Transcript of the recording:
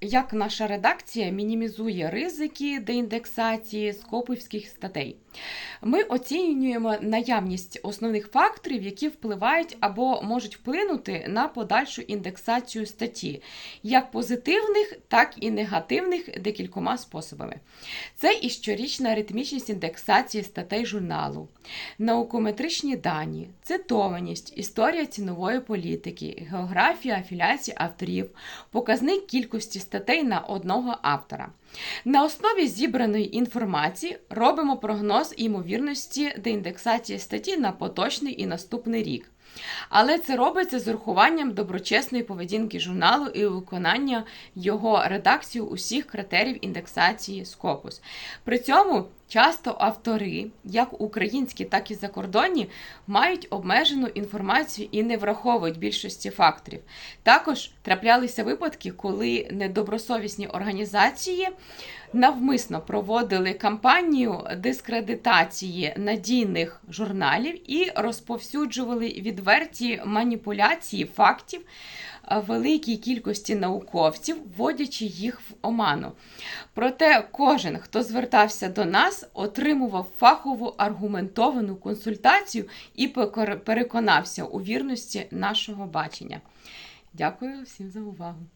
Як наша редакція мінімізує ризики деіндексації скопівських статей? Ми оцінюємо наявність основних факторів, які впливають або можуть вплинути на подальшу індексацію статті, як позитивних, так і негативних декількома способами. Це і щорічна ритмічність індексації статей журналу, наукометричні дані, цитованість, історія цінової політики, географія афіляції авторів, показник кількості статей на одного автора. На основі зібраної інформації робимо прогноз імовірності деіндексації статті на поточний і наступний рік. Але це робиться з урахуванням доброчесної поведінки журналу і виконання його редакцію усіх критеріїв індексації Scopus. При цьому часто автори, як українські, так і закордонні, мають обмежену інформацію і не враховують більшості факторів. Також траплялися випадки, коли недобросовісні організації навмисно проводили кампанію дискредитації надійних журналів і розповсюджували відверті маніпуляції фактів е, великій кількості науковців, вводячи їх в оману. Проте кожен, хто звертався до нас, отримував фахову аргументовану консультацію і переконався у вірності нашого бачення. Дякую всім за увагу!